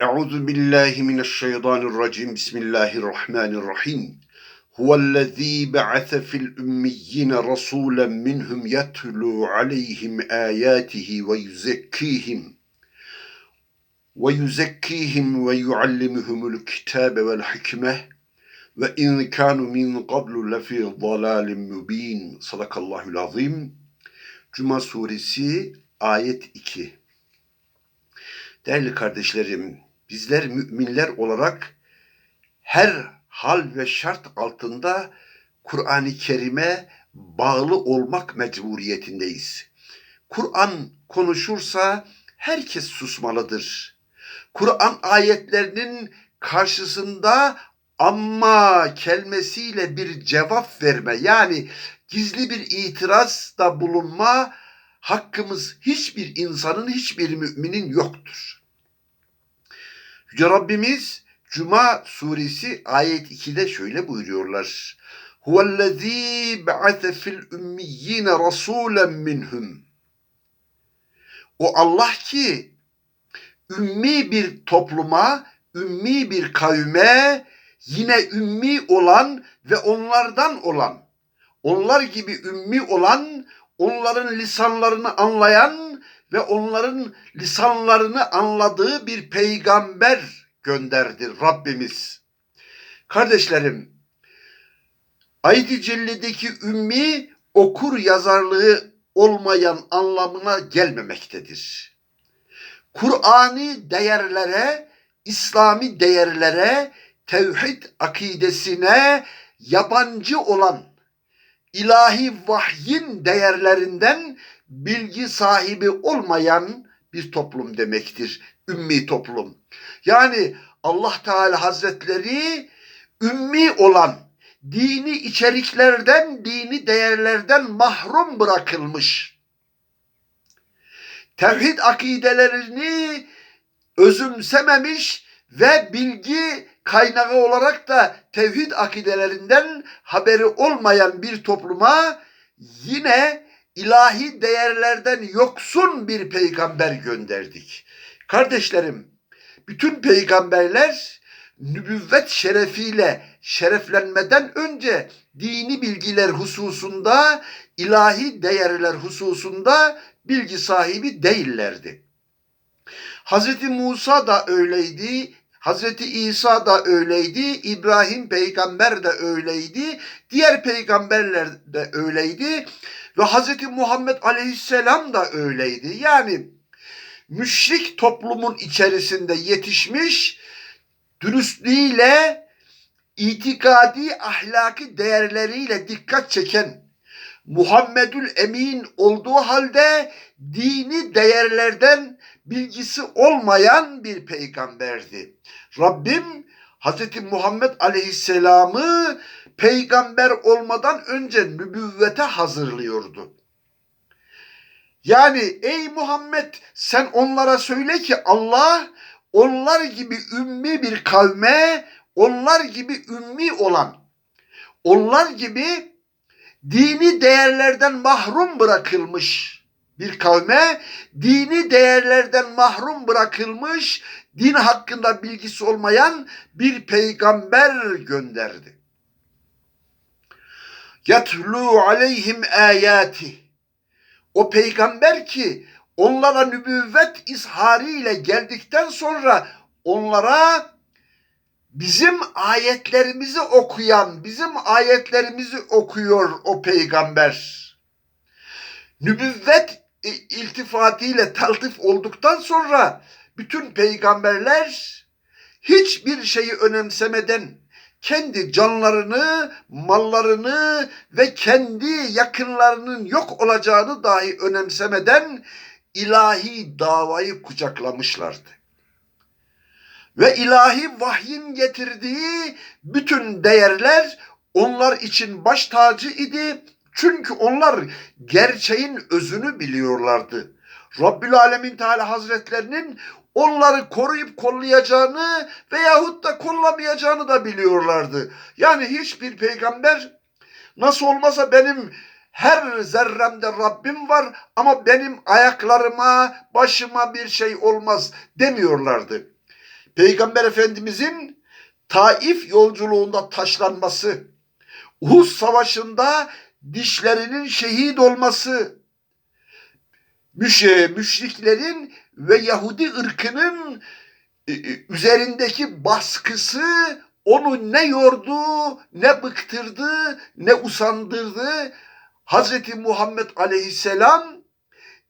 Euzu billahi mineşşeytanirracim. Bismillahirrahmanirrahim. Huvellezî ba'ase fil ümmiyyin rasûlen minhum yetlû aleyhim âyâtihi ve yuzekkîhim ve yuzekkîhim ve yuallimuhumul kitâbe vel hikme ve in kânu min qablu lefî dalâlin mübîn. Sadakallahul azim. Cuma suresi ayet 2. Değerli kardeşlerim, bizler müminler olarak her hal ve şart altında Kur'an-ı Kerim'e bağlı olmak mecburiyetindeyiz. Kur'an konuşursa herkes susmalıdır. Kur'an ayetlerinin karşısında amma kelimesiyle bir cevap verme yani gizli bir itirazda bulunma hakkımız hiçbir insanın, hiçbir müminin yoktur. Yüce Rabbimiz Cuma suresi ayet 2'de şöyle buyuruyorlar. Huvellezî ba'ate fil ümmiyyine rasûlen minhum. O Allah ki ümmi bir topluma, ümmi bir kavme yine ümmi olan ve onlardan olan, onlar gibi ümmi olan, onların lisanlarını anlayan ve onların lisanlarını anladığı bir peygamber gönderdi Rabbimiz. Kardeşlerim, Ayet-i Celle'deki ümmi okur yazarlığı olmayan anlamına gelmemektedir. Kur'ani değerlere, İslami değerlere, tevhid akidesine yabancı olan ilahi vahyin değerlerinden bilgi sahibi olmayan bir toplum demektir. Ümmi toplum. Yani Allah Teala Hazretleri ümmi olan dini içeriklerden, dini değerlerden mahrum bırakılmış. Tevhid akidelerini özümsememiş ve bilgi kaynağı olarak da tevhid akidelerinden haberi olmayan bir topluma yine ilahi değerlerden yoksun bir peygamber gönderdik. Kardeşlerim, bütün peygamberler nübüvvet şerefiyle şereflenmeden önce dini bilgiler hususunda, ilahi değerler hususunda bilgi sahibi değillerdi. Hazreti Musa da öyleydi, Hazreti İsa da öyleydi, İbrahim peygamber de öyleydi, diğer peygamberler de öyleydi ve Hazreti Muhammed aleyhisselam da öyleydi. Yani müşrik toplumun içerisinde yetişmiş, dürüstlüğüyle, itikadi ahlaki değerleriyle dikkat çeken Muhammedül Emin olduğu halde dini değerlerden bilgisi olmayan bir peygamberdi. Rabbim Hz. Muhammed Aleyhisselam'ı peygamber olmadan önce nübüvvete hazırlıyordu. Yani ey Muhammed sen onlara söyle ki Allah onlar gibi ümmi bir kavme, onlar gibi ümmi olan, onlar gibi dini değerlerden mahrum bırakılmış bir kavme, dini değerlerden mahrum bırakılmış, din hakkında bilgisi olmayan bir peygamber gönderdi. Yetlu aleyhim ayati. O peygamber ki onlara nübüvvet izhariyle geldikten sonra onlara bizim ayetlerimizi okuyan, bizim ayetlerimizi okuyor o peygamber. Nübüvvet iltifatiyle taltif olduktan sonra bütün peygamberler hiçbir şeyi önemsemeden kendi canlarını, mallarını ve kendi yakınlarının yok olacağını dahi önemsemeden ilahi davayı kucaklamışlardı. Ve ilahi vahyin getirdiği bütün değerler onlar için baş tacı idi. Çünkü onlar gerçeğin özünü biliyorlardı. Rabbül Alemin Teala Hazretlerinin onları koruyup kollayacağını veyahut da kollamayacağını da biliyorlardı. Yani hiçbir peygamber nasıl olmasa benim her zerremde Rabbim var ama benim ayaklarıma, başıma bir şey olmaz demiyorlardı. Peygamber Efendimizin Taif yolculuğunda taşlanması, Uhud Savaşı'nda dişlerinin şehit olması, müş müşriklerin ve Yahudi ırkının e, e, üzerindeki baskısı onu ne yordu, ne bıktırdı, ne usandırdı. Hazreti Muhammed Aleyhisselam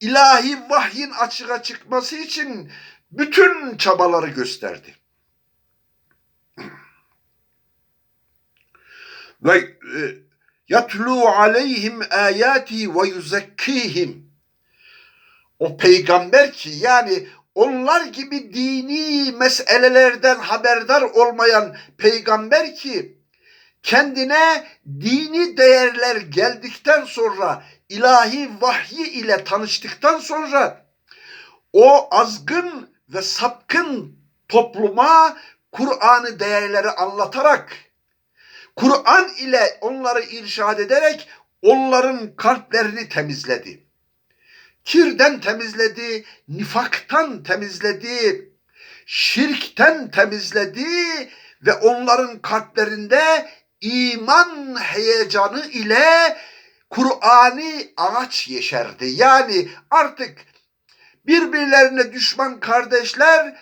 ilahi vahyin açığa çıkması için bütün çabaları gösterdi. Ve e, yatlu aleyhim ayati ve yuzekkihim. O peygamber ki yani onlar gibi dini meselelerden haberdar olmayan peygamber ki kendine dini değerler geldikten sonra ilahi vahyi ile tanıştıktan sonra o azgın ve sapkın topluma Kur'an'ı değerleri anlatarak Kur'an ile onları irşad ederek onların kalplerini temizledi. Kirden temizledi, nifaktan temizledi, şirkten temizledi ve onların kalplerinde iman heyecanı ile Kur'an'ı ağaç yeşerdi. Yani artık birbirlerine düşman kardeşler,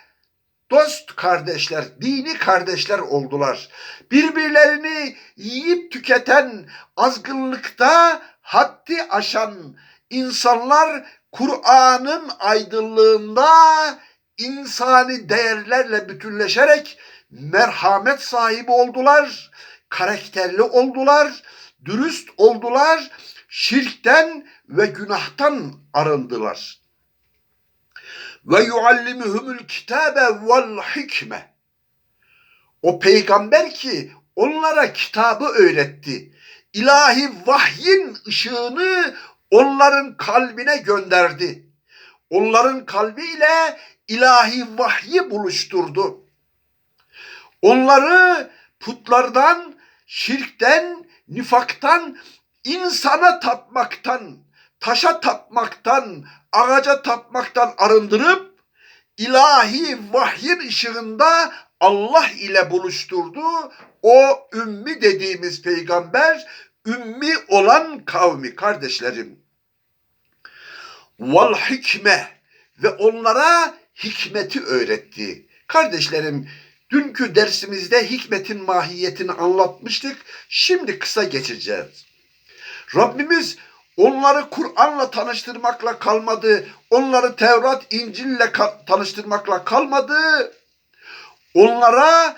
dost kardeşler, dini kardeşler oldular. Birbirlerini yiyip tüketen, azgınlıkta haddi aşan insanlar Kur'an'ın aydınlığında insani değerlerle bütünleşerek merhamet sahibi oldular, karakterli oldular, dürüst oldular, şirkten ve günahtan arındılar. Ve yuallimuhumul kitabe vel hikme. O peygamber ki onlara kitabı öğretti. İlahi vahyin ışığını onların kalbine gönderdi. Onların kalbiyle ilahi vahyi buluşturdu. Onları putlardan, şirkten, nifaktan, insana tapmaktan, taşa tapmaktan, ağaca tapmaktan arındırıp ilahi vahyin ışığında Allah ile buluşturdu. O ümmi dediğimiz peygamber, ümmi olan kavmi kardeşlerim. Vel hikme ve onlara hikmeti öğretti. Kardeşlerim dünkü dersimizde hikmetin mahiyetini anlatmıştık. Şimdi kısa geçeceğiz. Rabbimiz onları Kur'an'la tanıştırmakla kalmadı. Onları Tevrat, İncil'le tanıştırmakla kalmadı. Onlara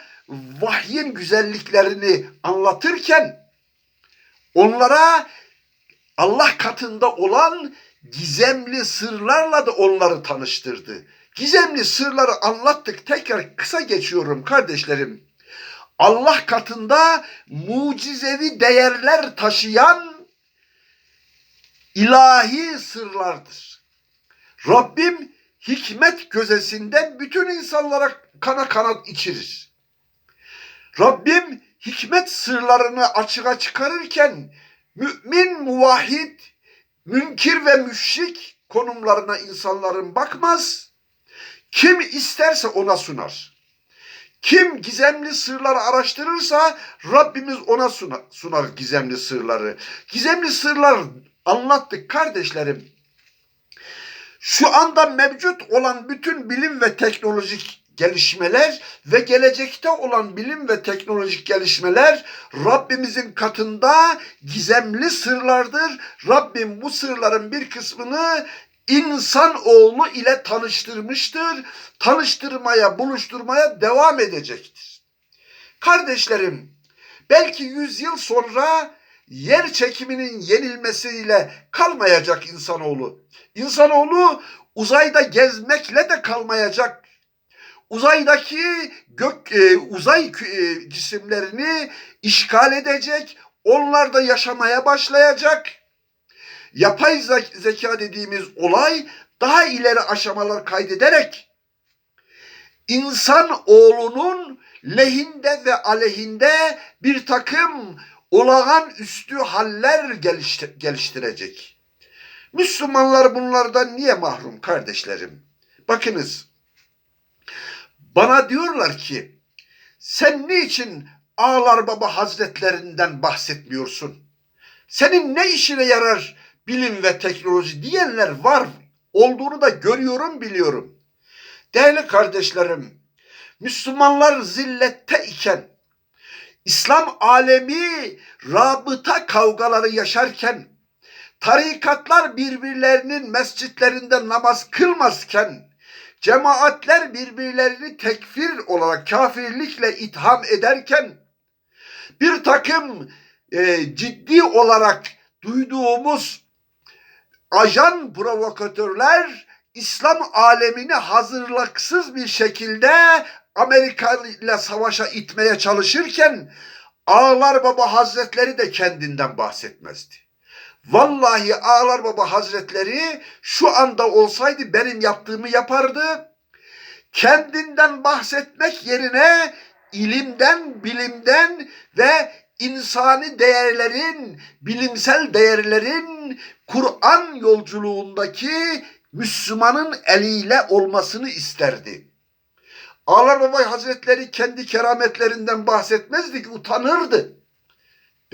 vahyin güzelliklerini anlatırken onlara Allah katında olan gizemli sırlarla da onları tanıştırdı. Gizemli sırları anlattık. Tekrar kısa geçiyorum kardeşlerim. Allah katında mucizevi değerler taşıyan ilahi sırlardır. Rabbim hikmet gözesinden bütün insanlara kana kanat içirir. Rabbim hikmet sırlarını açığa çıkarırken mümin, muvahhid, münkir ve müşrik konumlarına insanların bakmaz. Kim isterse ona sunar. Kim gizemli sırları araştırırsa Rabbimiz ona sunar, sunar gizemli sırları. Gizemli sırlar anlattık kardeşlerim. Şu anda mevcut olan bütün bilim ve teknolojik gelişmeler ve gelecekte olan bilim ve teknolojik gelişmeler Rabbimizin katında gizemli sırlardır. Rabbim bu sırların bir kısmını insan oğlu ile tanıştırmıştır. Tanıştırmaya, buluşturmaya devam edecektir. Kardeşlerim, belki yüz yıl sonra yer çekiminin yenilmesiyle kalmayacak insanoğlu. İnsanoğlu uzayda gezmekle de kalmayacak. Uzaydaki gök e, uzay e, cisimlerini işgal edecek. Onlar da yaşamaya başlayacak. Yapay zeka dediğimiz olay daha ileri aşamalar kaydederek insan oğlunun lehinde ve aleyhinde bir takım olağan üstü haller geliştirecek. Müslümanlar bunlardan niye mahrum kardeşlerim? Bakınız Bana diyorlar ki sen niçin Ağlar Baba Hazretlerinden bahsetmiyorsun? Senin ne işine yarar bilim ve teknoloji diyenler var. Olduğunu da görüyorum biliyorum. Değerli kardeşlerim, Müslümanlar zillette iken, İslam alemi rabıta kavgaları yaşarken, tarikatlar birbirlerinin mescitlerinde namaz kılmazken, cemaatler birbirlerini tekfir olarak kafirlikle itham ederken, bir takım e, ciddi olarak duyduğumuz ajan provokatörler İslam alemini hazırlıksız bir şekilde Amerika ile savaşa itmeye çalışırken Ağlar Baba Hazretleri de kendinden bahsetmezdi. Vallahi Ağlar Baba Hazretleri şu anda olsaydı benim yaptığımı yapardı. Kendinden bahsetmek yerine ilimden, bilimden ve insani değerlerin, bilimsel değerlerin Kur'an yolculuğundaki Müslümanın eliyle olmasını isterdi. Ağlar Baba Hazretleri kendi kerametlerinden bahsetmezdi ki utanırdı.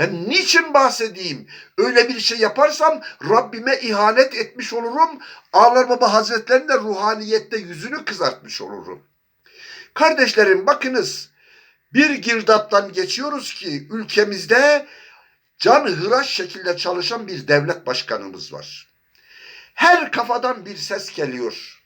Ben niçin bahsedeyim? Öyle bir şey yaparsam Rabbime ihanet etmiş olurum. Ağlar Baba Hazretleri'nin de ruhaniyette yüzünü kızartmış olurum. Kardeşlerim bakınız bir girdaptan geçiyoruz ki ülkemizde can hıraş şekilde çalışan bir devlet başkanımız var. Her kafadan bir ses geliyor.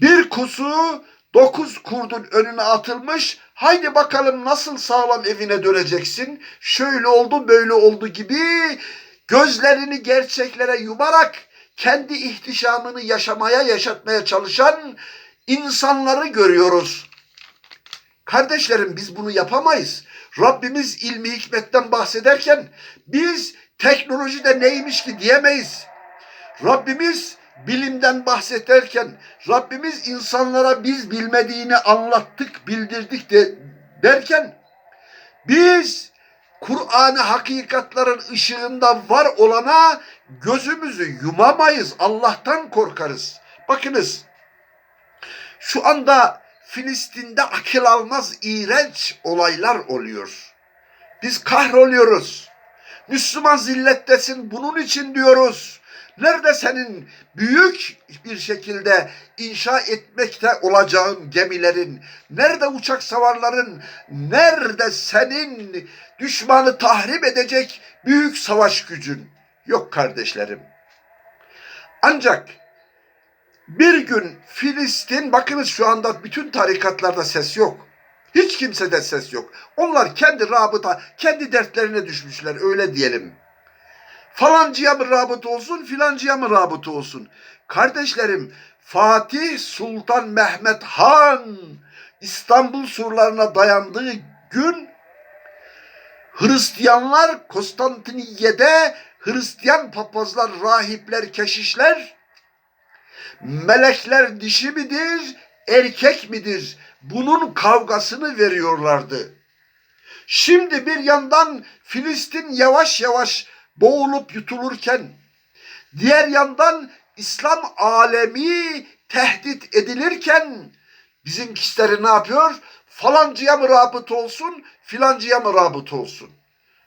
Bir kusu dokuz kurdun önüne atılmış. Haydi bakalım nasıl sağlam evine döneceksin. Şöyle oldu böyle oldu gibi gözlerini gerçeklere yumarak kendi ihtişamını yaşamaya yaşatmaya çalışan insanları görüyoruz. Kardeşlerim biz bunu yapamayız. Rabbimiz ilmi hikmetten bahsederken biz teknolojide neymiş ki diyemeyiz. Rabbimiz bilimden bahsederken Rabbimiz insanlara biz bilmediğini anlattık, bildirdik de derken biz Kur'an'ı hakikatların ışığında var olana gözümüzü yumamayız. Allah'tan korkarız. Bakınız şu anda Filistin'de akıl almaz iğrenç olaylar oluyor. Biz kahroluyoruz. Müslüman zillettesin bunun için diyoruz. Nerede senin büyük bir şekilde inşa etmekte olacağın gemilerin, nerede uçak savarların, nerede senin düşmanı tahrip edecek büyük savaş gücün? Yok kardeşlerim. Ancak bir gün Filistin, bakınız şu anda bütün tarikatlarda ses yok. Hiç kimsede ses yok. Onlar kendi rabıta, kendi dertlerine düşmüşler öyle diyelim. Falancıya mı rabıt olsun, filancıya mı rabıt olsun? Kardeşlerim, Fatih Sultan Mehmet Han İstanbul surlarına dayandığı gün Hristiyanlar Konstantiniye'de Hristiyan papazlar, rahipler, keşişler melekler dişi midir, erkek midir? Bunun kavgasını veriyorlardı. Şimdi bir yandan Filistin yavaş yavaş boğulup yutulurken diğer yandan İslam alemi tehdit edilirken bizim kişileri ne yapıyor? Falancıya mı rabıt olsun, filancıya mı rabıt olsun?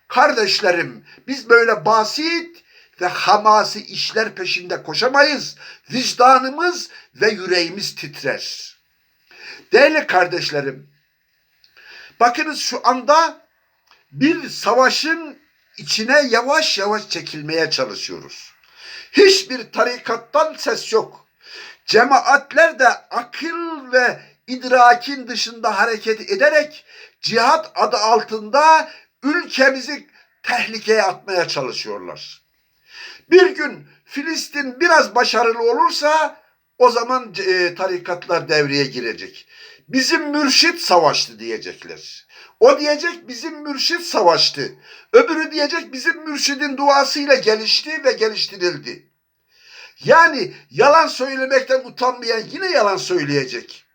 Kardeşlerim biz böyle basit ve hamasi işler peşinde koşamayız. Vicdanımız ve yüreğimiz titrer. Değerli kardeşlerim, bakınız şu anda bir savaşın içine yavaş yavaş çekilmeye çalışıyoruz. Hiçbir tarikattan ses yok. Cemaatler de akıl ve idrakin dışında hareket ederek cihat adı altında ülkemizi tehlikeye atmaya çalışıyorlar. Bir gün Filistin biraz başarılı olursa o zaman e, tarikatlar devreye girecek. Bizim mürşit savaştı diyecekler. O diyecek bizim mürşit savaştı. Öbürü diyecek bizim mürşidin duasıyla gelişti ve geliştirildi. Yani yalan söylemekten utanmayan yine yalan söyleyecek.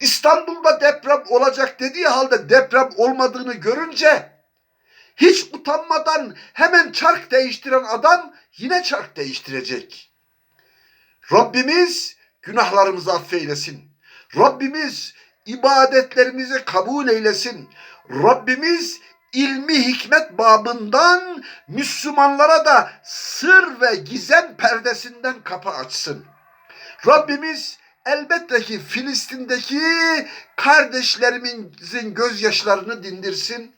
İstanbul'da deprem olacak dediği halde deprem olmadığını görünce hiç utanmadan hemen çark değiştiren adam yine çark değiştirecek. Rabbimiz günahlarımızı affeylesin. Rabbimiz ibadetlerimizi kabul eylesin. Rabbimiz ilmi hikmet babından Müslümanlara da sır ve gizem perdesinden kapı açsın. Rabbimiz elbette ki Filistin'deki kardeşlerimizin gözyaşlarını dindirsin.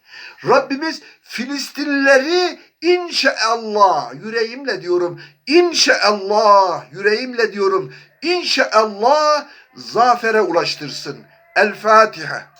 Rabbimiz Filistinlileri inşallah yüreğimle diyorum inşallah yüreğimle diyorum inşallah zafere ulaştırsın. El Fatiha.